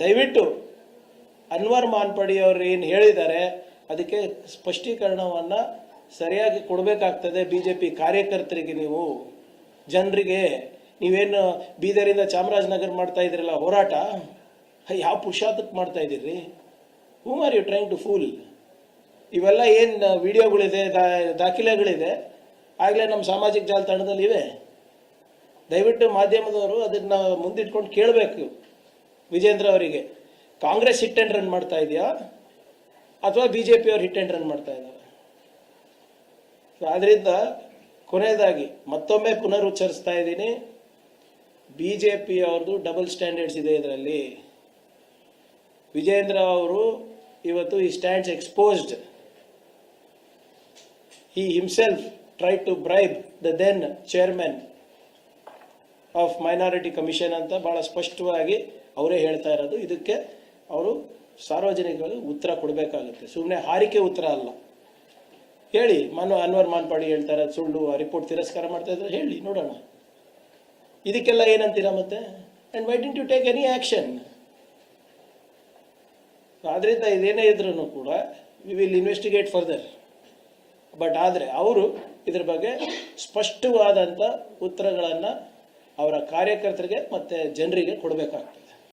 ದಯವಿಟ್ಟು ಅನ್ವರ್ ಮಾನ್ಪಡಿ ಅವರು ಏನು ಹೇಳಿದ್ದಾರೆ, ಅದಕ್ಕೆ ಸ್ಪಷ್ಟೀಕರಣವನ್ನು ಸರಿಯಾಗಿ ಕೊಡಬೇಕಾಗ್ತದೆ ಬಿ ಜೆ ಪಿ ಕಾರ್ಯಕರ್ತರಿಗೆ ನೀವು. ಜನರಿಗೆ, ನೀವೇನು ಬೀದರಿಂದ ಚಾಮರಾಜನಗರ ಮಾಡ್ತಾ ಇದ್ದೀರಲ್ಲ ಹೋರಾಟ? ಯಾವ ಪುಷಾತಕ್ಕೆ ಮಾಡ್ತಾ ಇದ್ದೀರಿ? ಹೂಮ್ are you trying to fool ಇವೆಲ್ಲ ಏನು ವಿಡಿಯೋಗಳಿದೆ ದಾಖಲೆಗಳಿದೆ? ಆಗಲೇ ನಮ್ಮ ಸಾಮಾಜಿಕ ಜಾಲತಾಣದಲ್ಲಿ ಇವೆ ದಯವಿಟ್ಟು ಮಾಧ್ಯಮದವರು ಅದನ್ನು ಮುಂದಿಟ್ಕೊಂಡು ಕೇಳಬೇಕು. ವಿಜೇಂದ್ರ ಅವರಿಗೆ, ಕಾಂಗ್ರೆಸ್ ಹಿಟ್ ಆ್ಯಂಡ್ ರನ್ ಮಾಡ್ತಾ ಇದೆಯಾ? ಅಥವಾ ಬಿ ಜೆ ಪಿ ಅವ್ರು ಹಿಟ್ ಆ್ಯಂಡ್ ರನ್ ಮಾಡ್ತಾ ಇದ್ದಾರೆ? ಆದ್ರಿಂದ ಕೊನೆಯದಾಗಿ ಮತ್ತೊಮ್ಮೆ ಪುನರುಚ್ಚರಿಸ್ತಾ ಇದ್ದೀನಿ. ಬಿ ಜೆ ಪಿ ಅವ್ರದ್ದು ಡಬಲ್ ಸ್ಟ್ಯಾಂಡರ್ಡ್ಸ್ ಇದೆ ಇದರಲ್ಲಿ. ವಿಜೇಂದ್ರ ಅವರು ಇವತ್ತು ಈ stands exposed he himself try to bribe the then chairman of minority commission ಅಂತ ಬಹಳ ಸ್ಪಷ್ಟವಾಗಿ ಅವರೇ ಹೇಳ್ತಾ ಇರೋದು. ಇದಕ್ಕೆ ಅವರು ಸಾರ್ವಜನಿಕರಿಗೆ ಉತ್ತರ ಕೊಡಬೇಕಾಗುತ್ತೆ. ಸುಮ್ಮನೆ ಹಾರಿಕೆ ಉತ್ತರ ಅಲ್ಲ. ಹೇಳಿ, ಮನು ಅನ್ವರ್ ಮಾನ್ಪಾಡಿ ಹೇಳ್ತಾ ಇರೋದು, ಸುಳ್ಳು ರಿಪೋರ್ಟ್ ತಿರಸ್ಕಾರ ಮಾಡ್ತಾ ಇದ್ರೆ ಹೇಳಿ, ನೋಡೋಣ. ಇದಕ್ಕೆಲ್ಲ ಏನಂತೀರಾ ಮತ್ತೆ? And why didn't you take any action ಆದ್ರಿಂದ ಇದೇನೇ ಇದ್ರೂ ಕೂಡ we will investigate further but ಆದರೆ ಅವರು ಇದ್ರ ಬಗ್ಗೆ ಸ್ಪಷ್ಟವಾದಂಥ ಉತ್ತರಗಳನ್ನು ಅವರ ಕಾರ್ಯಕರ್ತರಿಗೆ ಮತ್ತು ಜನರಿಗೆ ಕೊಡಬೇಕಾಗ್ತದೆ.